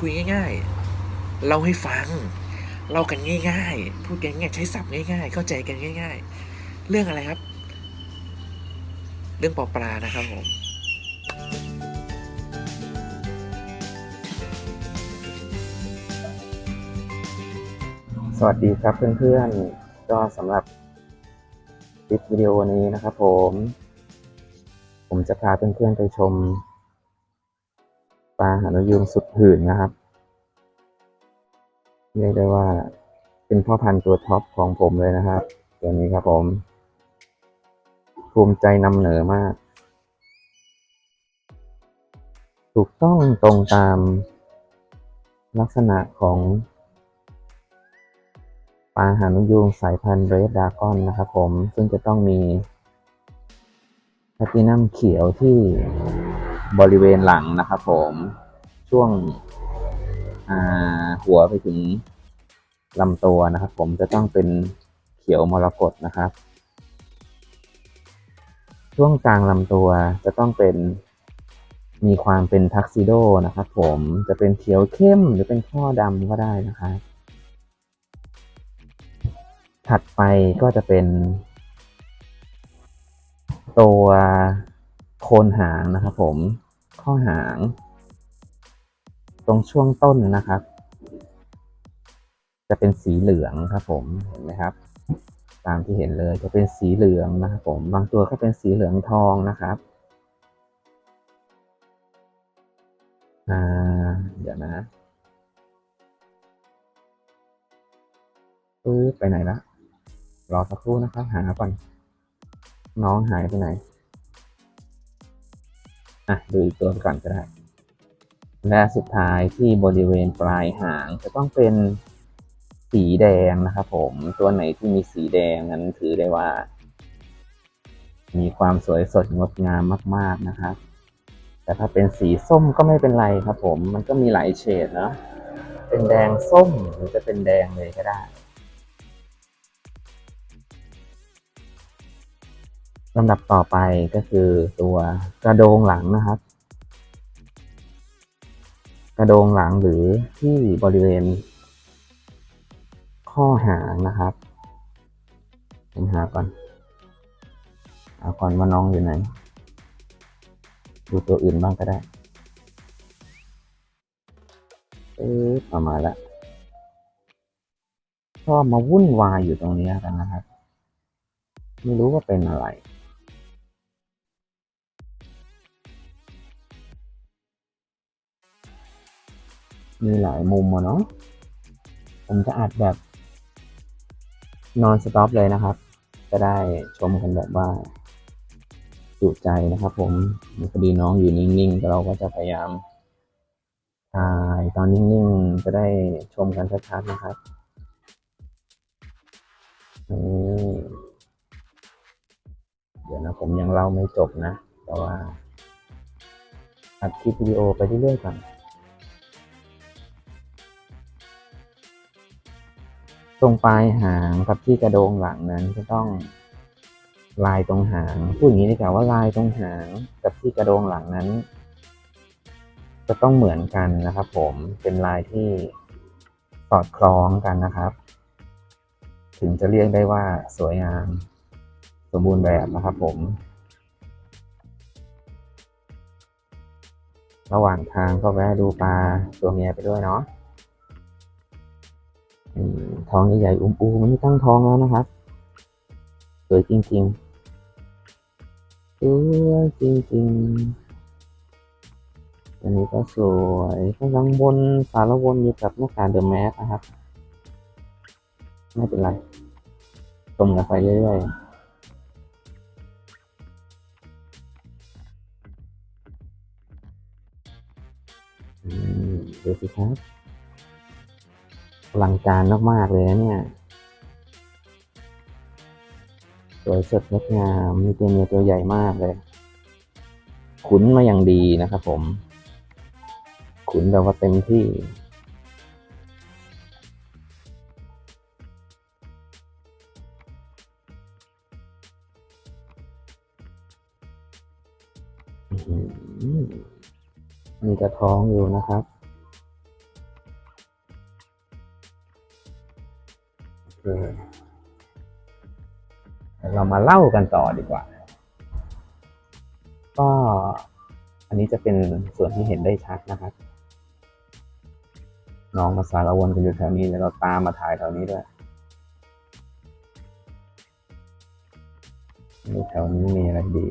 คุยง่ายๆเล่าให้ฟังเล่ากันง่ายๆ พูดกันง่ายๆใช้ศัพท์ง่ายๆ เข้าใจกันง่าย ๆ เรื่องอะไรครับ เรื่องปอปลานะครับผมสวัสดีครับเพื่อนๆ ก็สำหรับคลิปวิดีโอนี้นะครับผม ผมจะพาเพื่อนๆไปชม ปลาหานุยูงสุดหื่นนะครับเรียกได้ว่าเป็นพ่อพันธุ์ตัวท็อปของผมเลยนะครับตัวนี้ครับผม ภูมิใจนำเหนอมาก ถูกต้องตรงตามลักษณะของปลาหางนกยูงสายพันธุ์เรดดากอนนะครับผมซึ่งจะต้องมีแพลตินัมเขียวที่ บริเวณหลังนะครับผมช่วงหัวไปถึงลำตัวนะครับผมจะต้องเป็นเขียวมรกตนะครับ ช่วงกลางลำตัวจะต้องเป็นมีความเป็นทักซิโดนะครับผมจะเป็นเขียวเข้มหรือเป็นข้อดำก็ได้นะครับถัดไปก็จะเป็น ตัว โคนหางนะครับผม ข้อหาง ตรงช่วงต้นนะครับ จะเป็นสีเหลืองครับผม เห็นไหมครับ ตามที่เห็นเลยจะเป็นสีเหลืองนะครับผม บางตัวก็เป็นสีเหลืองทองนะครับ อ่า เดี๋ยวนะปื๊บไปไหนละ รอสักครู่นะครับ หาก่อน น้องหายไปไหน อะดูอีกตัวก่อนก็ได้ และสุดท้ายที่บริเวณปลายหางจะต้องเป็นสีแดงนะครับผมตัวไหนที่มีสีแดงนั้นถือได้ว่า มีความสวยสดงดงามมาก ๆนะครับ แต่ถ้าเป็นสีส้มก็ไม่เป็นไรครับผม มันก็มีหลายเฉดเนาะเป็นแดงส้มหรือจะเป็นแดงเลยก็ได้ ลำดับต่อไปก็คือตัวกระโดงหลังนะครับ กระโดงหลังหรือที่บริเวณ ข้อหางนะครับผมหาก่อนหาก่อนว่าน้องอยู่ไหน ดูตัวอื่นบ้างก็ได้เอ๊ะประมาณละชอบมาวุ่นวายอยู่ตรงนี้กันนะครับ ไม่รู้ว่าเป็นอะไร มีหลายมุมอะเนาะผมจะอัดแบบนอนสต็อปเลยนะครับ จะได้ชมกันแบบว่าจุใจนะครับ ผมพอดีน้องอยู่นิ่งๆเราก็จะพยายามถ่ายตอนนิ่งๆ จะได้ชมกันชัดๆนะครับเดี๋ยวนะผมยังเล่าไม่จบนะ แต่ว่าอัดคลิปวิดีโอไปเรื่อยๆก่อน ตรงปลายหางกับที่กระโดงหลังนั้นจะต้องลายตรงหางพูดอย่างนี้ดีกว่าว่าลายตรงหางกับที่กระโดงหลังนั้น จะต้องเหมือนกันนะครับ ผมเป็นลายที่สอดคล้องกันนะครับ ถึงจะเรียกได้ว่าสวยงาม สมบูรณ์แบบนะครับ ผม ระหว่างทางก็แวะดูปลาตัวเมียไปด้วยเนาะ ท้องใหญ่ๆอุ้มๆมันนี่ตั้งท้องแล้วนะครับ สวยจริงๆสวยจริงๆ อันนี้ก็สวยกำลังบนสารวนอยู่กับหน้ากากเดอะแมสนะครับ ไม่เป็นไรชมกันไปเรื่อยๆดูสิครับ ลังการมาก ๆ เลยนะเนี่ย สวยสดงดงามมีตัวเมียตัวใหญ่มากเลย ขุนมาอย่างดีนะครับผม ขุนแบบว่าเต็มที่มีกระท้องอยู่นะครับ เรามาเล่ากันต่อดีกว่า ก็อันนี้จะเป็นส่วนที่เห็นได้ชัดนะครับ น้องมาสารวนกันอยู่แถวนี้แล้วเราตามมาถ่ายแถวนี้ด้วยดูแถวนี้มีอะไรดี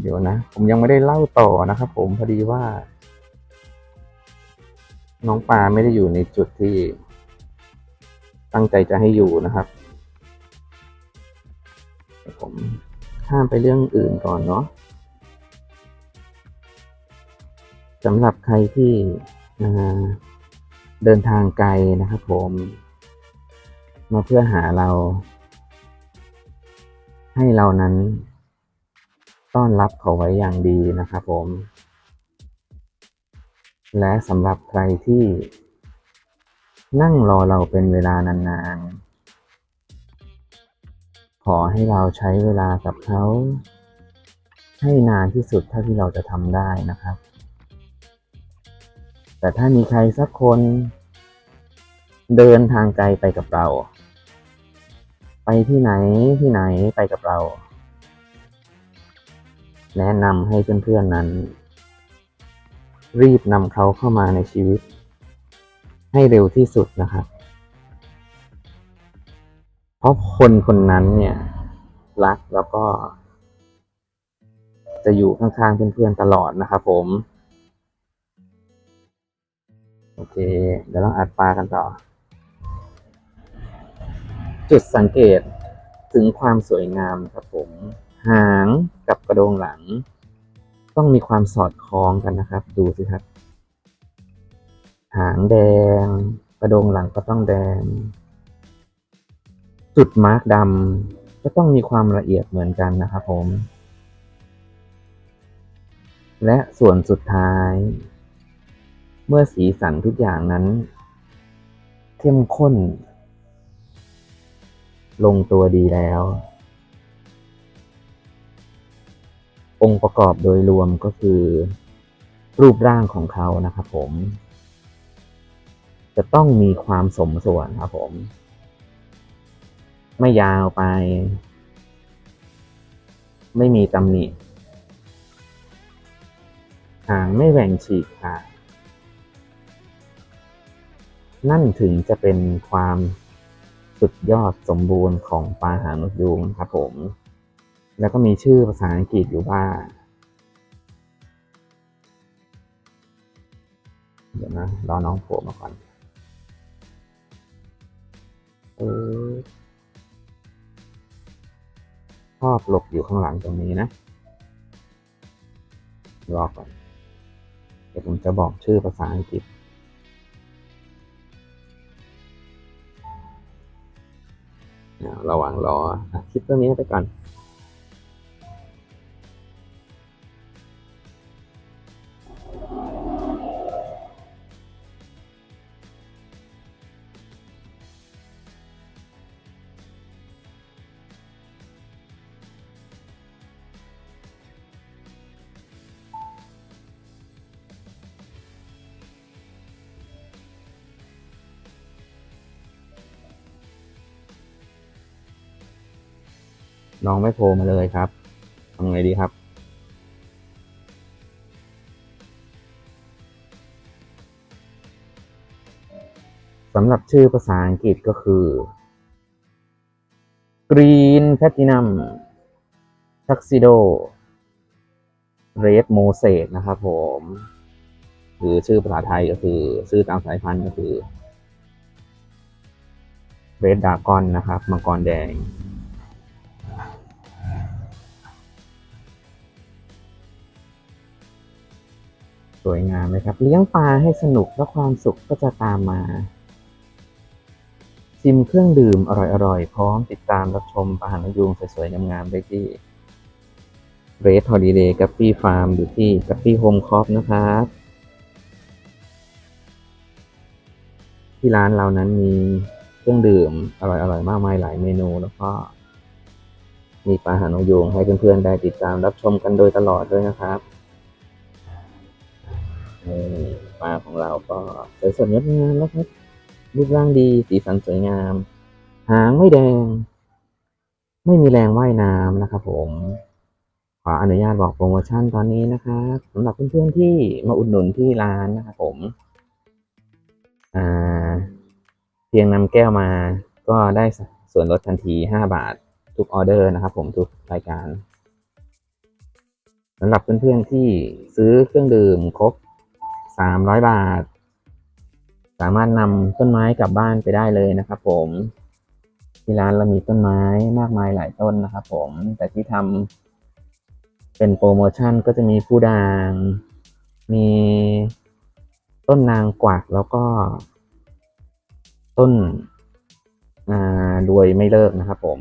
เดี๋ยวนะ ผมยังไม่ได้เล่าต่อนะครับผมพอดีว่า น้องปลาไม่ได้อยู่ในจุดที่ตั้งใจจะให้อยู่นะครับ ผมข้ามไปเรื่องอื่นก่อนเนาะสำหรับใครที่เดินทางไกลนะครับผม มาเพื่อหาเรา ให้เรานั้น ต้อนรับเขาไว้อย่างดีนะครับผม และสำหรับใครที่ นั่งรอเราเป็นเวลานานๆ ขอให้เราใช้เวลากับเขา ให้นานที่สุดเท่าที่เราจะทำได้นะครับ แต่ถ้ามีใครสักคนเดินทางไกลไปกับเรา ไปที่ไหนที่ไหนไปกับเรา แนะนำให้เพื่อนๆนั้น รีบนำเขาเข้ามาในชีวิต ให้เร็วที่สุดนะครับ เพราะคนคนนั้นเนี่ย รักแล้วก็ จะอยู่ข้างๆเพื่อนๆตลอดนะครับผม โอเค เดี๋ยวเราอัดปลากันต่อ จุดสังเกตถึงความสวยงามครับผม หางกับกระโดงหลัง ต้องมีความสอดคล้องกันนะครับ ดูสิครับ หางแดง กระโดงหลังก็ต้องแดง จุดมาร์กดำก็ต้องมีความละเอียดเหมือนกันนะครับผม และส่วนสุดท้าย เมื่อสีสันทุกอย่างนั้น เข้มข้น ลงตัวดีแล้ว องค์ประกอบโดยรวมก็คือ รูปร่างของเขานะครับผม จะต้องมีความสมส่วนครับผม ไม่ยาวไป ไม่มีตำหนิหางไม่แหว่งฉีกค่ะนั่นถึงจะเป็นความ สุดยอดสมบูรณ์ของปลาหางนกยูงครับผม แล้วก็มีชื่อภาษาอังกฤษอยู่ว่าเดี๋ยวนะรอน้องโผล่มาก่อนเออชอบหลบอยู่ข้างหลังตรงนี้นะรอก่อน เดี๋ยวผมจะบอกชื่อภาษาอังกฤษ องล้อคิดเรื่องนี้ไปก่อน น้องไม่โผล่มาเลยครับทำไงดีครับ สำหรับชื่อภาษาอังกฤษก็คือ Green Platinum Tuxedo Red Mosaic นะครับผมหรือชื่อภาษาไทยก็คือ ชื่อตามสายพันธุ์ก็คือ Red Dragon นะครับ มังกรแดง สวยงามเลยครับ เลี้ยงปลาให้สนุกและความสุขก็จะตามมาชิมเครื่องดื่มอร่อยๆ พร้อมติดตามรับชมปาหางนกยูงสวยๆ งามๆได้ที่เรดฮอลิเดย์กัปปี้ฟาร์มอยู่ที่กัปปี้โฮมคอฟนะครับที่ร้านเรานั้นมีเครื่องดื่มอร่อยๆ มากมายหลายเมนูแล้วก็มีปลาหางนกยูงให้เพื่อนๆ ได้ติดตามรับชมกันโดยตลอดด้วยนะครับ นี่ปลาของเราก็สวยสดงดงามแล้วครับรูปร่างดีสีสันสวยงาม หางไม่แดง ไม่มีแรงว่ายน้ำนะครับผมขออนุญาตบอกโปรโมชั่นตอนนี้นะครับสำหรับเพื่อนๆที่มาอุดหนุนที่ร้านนะครับผมเพียงนำแก้วมาก็ได้ส่วนลดทันที 5 บาททุกออเดอร์นะครับผมทุกรายการสำหรับเพื่อนๆที่ซื้อเครื่องดื่มครบ 300บาท สามารถนำต้นไม้กลับบ้านไปได้เลยนะครับ ผมที่ร้านเรามีต้นไม้มากมายหลายต้นนะครับผม แต่ที่ทำเป็นโปรโมชั่นก็จะมีผู้ด่าง มีต้นนางกวักแล้วก็ ต้นอ่ารวยไม่เลิกนะครับผม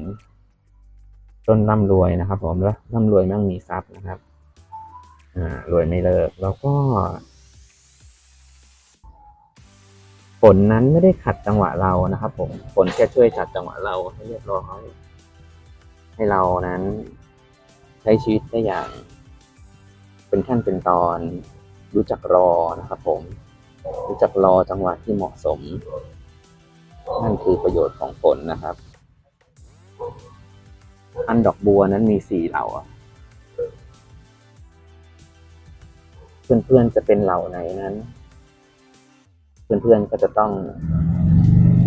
ต้นร่ำรวยนะครับ ผมแล้วร่ำรวยมั่งมีทรัพย์นะครับอ่ารวยไม่เลิกแล้วก็ ฝนนั้นไม่ได้ขัดจังหวะเรานะครับ ผมฝนแค่ช่วยจัดจังหวะเราให้เรียบร้อยให้เรานั้น ใช้ชีวิตได้อย่าง เป็นขั้นเป็นตอน รู้จักรอนะครับ ผม รู้จักรอจังหวะที่เหมาะสม นั่นคือประโยชน์ของฝนนะครับ อันดอกบัวนั้นมีสี่เหล่าเพื่อนๆจะเป็นเหล่าไหนนั้น เพื่อนๆก็จะต้อง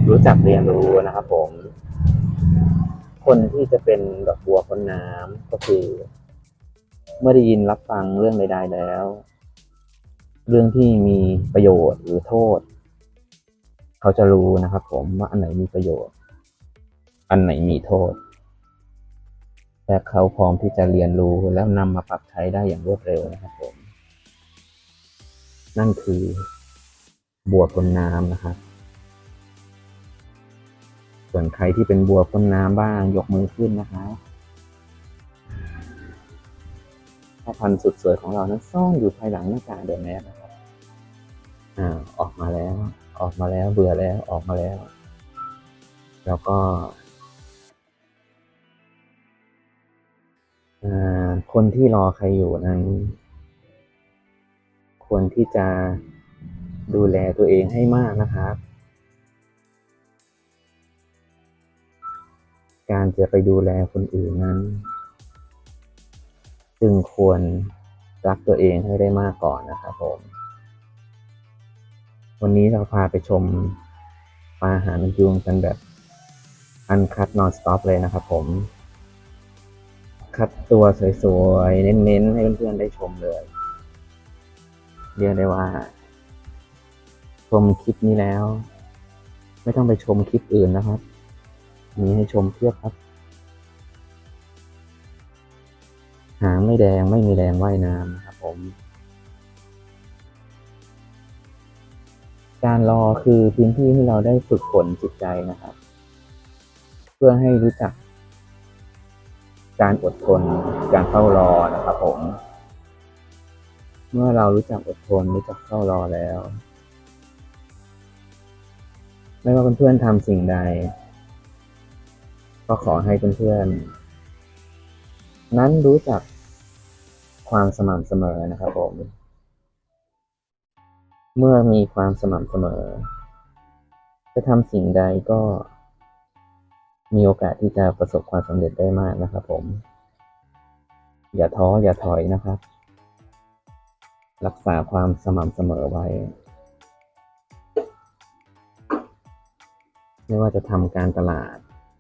รู้จักเรียนรู้นะครับผม คนที่จะเป็นดอกบัวพ้นน้ำก็คือ เมื่อได้ยินรับฟังเรื่องใดๆแล้ว เรื่องที่มีประโยชน์หรือโทษ เขาจะรู้นะครับผมว่าอันไหนมีประโยชน์ อันไหนมีโทษและเขาพร้อมที่จะเรียนรู้แล้วนำมาปรับใช้ได้อย่างรวดเร็วนะครับผม นั่นคือ บัวพ้นน้ำนะครับ ส่วนใครที่เป็นบัวพ้นน้ำบ้างยกมือขึ้นนะครับพ่อพันธุ์สุดสวยของเรานั้นซ่อนอยู่ภายหลังหน้ากากเดอะแมสนะครับอ่าออกมาแล้ว ออกมาแล้วเบื่อแล้วออกมาแล้ว แล้วก็อ่าคนที่รอใครอยู่นั้น ควรที่จะ ดูแลตัวเองให้มากนะครับ การจะไปดูแลคนอื่นนั้น จึงควรรักตัวเองให้ได้มากก่อนนะครับผม วันนี้เราพาไปชมปลาหางนยูงกันแบบอันคัดนอนสต็อปเลยนะครับผม คัดตัวสวยๆ เน้นๆ ให้เพื่อนๆ ได้ชมเลย เรียกได้ว่า ชมคลิปนี้แล้ว ไม่ต้องไปชมคลิปอื่นนะครับ มีให้ชมเพียบครับ หางไม่แดงไม่มีแรงว่ายน้ำนะครับผม การรอคือพื้นที่ที่เราได้ฝึกฝนจิตใจนะครับ เพื่อให้รู้จัก การอดทนการเฝ้ารอนะครับผม เมื่อเรารู้จักอดทนรู้จักเฝ้ารอแล้ว ไม่ว่าเพื่อนๆทำสิ่งใด ก็ขอให้เพื่อนๆนั้นรู้จักความสม่ำเสมอนะครับผม เมื่อมีความสม่ำเสมอ จะทำสิ่งใดก็มีโอกาสที่จะประสบความสำเร็จได้มากนะครับผม อย่าท้ออย่าถอยนะครับ รักษาความสม่ำเสมอไว้ ไม่ว่าจะทำการตลาด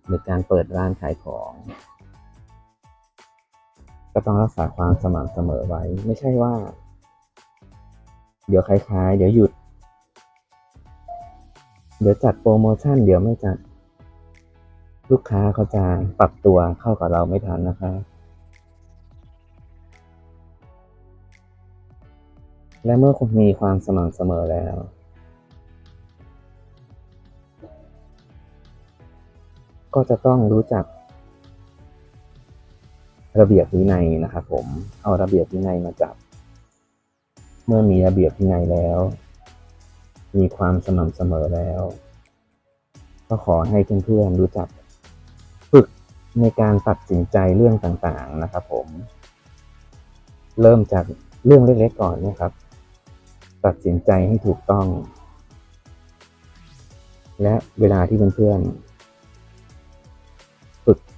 หรือการเปิดร้านขายของ ก็ต้องรักษาความสม่ำเสมอไว้ ไม่ใช่ว่า เดี๋ยวคล้ายๆ เดี๋ยวหยุด เดี๋ยวจัดโปรโมชั่น เดี๋ยวไม่จัด ลูกค้าเขาจะปรับตัวเข้ากับเราไม่ทันนะคะ และเมื่อคุณมีความสม่ำเสมอแล้ว ก็จะต้องรู้จัก ระเบียบวินัยนะครับผมเอาระเบียบวินัยมาจับ เมื่อมีระเบียบวินัยแล้ว มีความสม่ำเสมอแล้ว ก็ขอให้เพื่อนๆรู้จัก ฝึกในการตัดสินใจเรื่องต่างๆนะครับ ผม เริ่มจากเรื่องเล็กๆก่อนนะครับ ตัดสินใจให้ถูกต้อง และเวลาที่เพื่อนๆ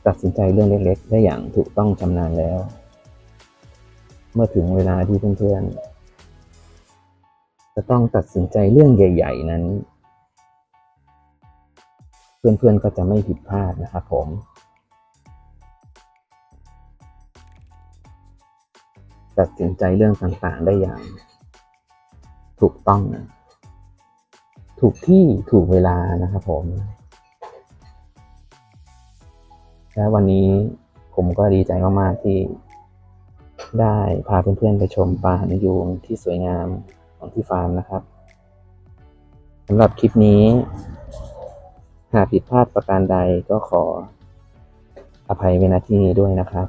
ตัดสินใจเรื่องเล็กๆ ได้อย่างถูกต้องชำนาญแล้ว เมื่อถึงเวลาที่เพื่อนๆ จะต้องตัดสินใจเรื่องใหญ่ ๆ นั้น เพื่อนๆ ก็จะไม่ผิดพลาดนะครับผม ตัดสินใจเรื่องต่างๆ ได้อย่าง ถูกต้องถูกที่ถูกเวลานะครับผม และวันนี้ผมก็ดีใจมาก ๆ ที่ได้พาเพื่อน ๆ ไปชมปลาหางนยูงที่สวยงามของที่ฟาร์มนะครับสำหรับคลิปนี้ หากผิดพลาดประการใดก็ขออภัยไว้ณที่นี้ด้วยนะครับ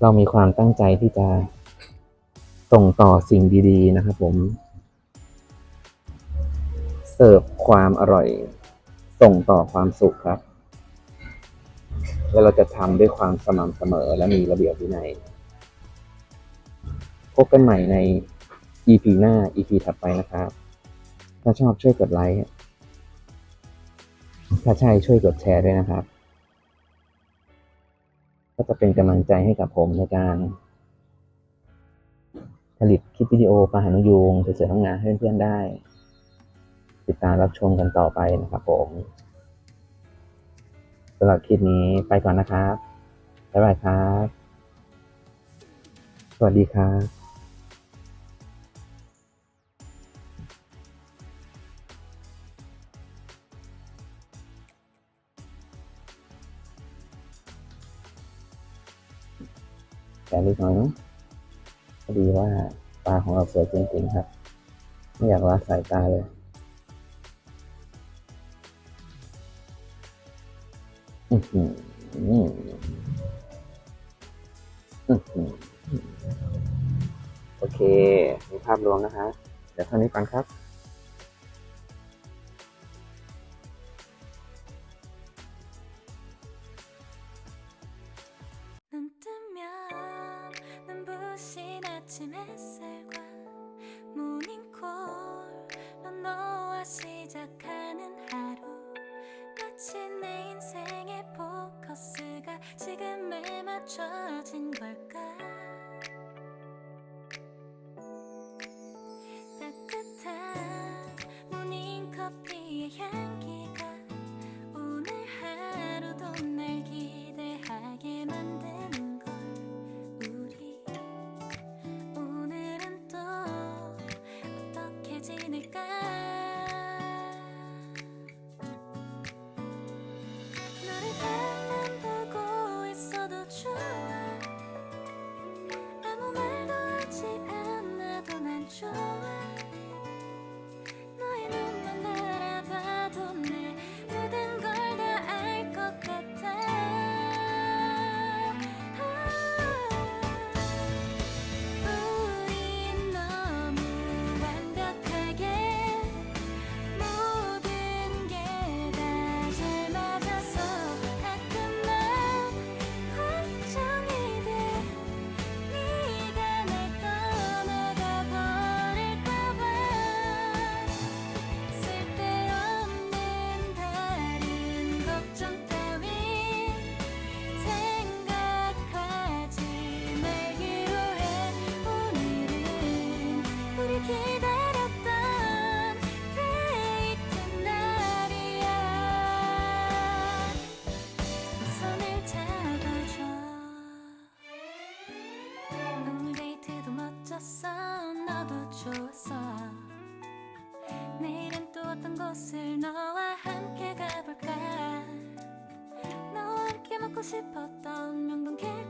เรามีความตั้งใจที่จะส่งต่อสิ่งดี ๆ นะครับผม เสิร์ฟความอร่อย ส่งต่อความสุขครับ และเราจะทำด้วยความสม่ำเสมอและมีระเบียบวินัยพบกันใหม่ใน EP หน้า EP ถัดไปนะครับ ถ้าชอบช่วยกดไลค์ ถ้าใช่ช่วยกดแชร์ด้วยนะครับ ก็จะเป็นกำลังใจให้กับผมในการผลิตคลิปวิดีโอปาหานกยูงสวยๆทั้งงานให้เพื่อนๆได้ ติดตามรับชมกันต่อไปนะครับผม สำหรับคลิปนี้ไปก่อนนะครับ บ๊ายบายครับ สวัสดีครับแต่นิดหน่อยเนอะพอดีว่าตาของเราสวยจริงๆครับ ไม่อยากละสายตาเลย อือหืออือหือโอเค มีภาพรวมนะฮะ เดี๋ยวเท่านี้ก่อนครับ 좋았어 내일은 또 어떤 곳을 너와 함께 가볼까? 너와 함께 먹고 싶었던 명동 길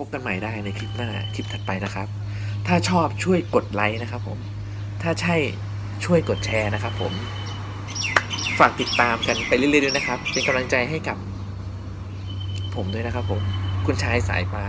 พบกันใหม่ได้ในคลิปหน้าคลิปถัดไปนะครับ ถ้าชอบช่วยกดไลค์นะครับผม ถ้าใช่ช่วยกดแชร์นะครับผม ฝากติดตามกันไปเรื่อยๆด้วยนะครับ เป็นกำลังใจให้กับ ผมด้วยนะครับผม คุณชายสายปลา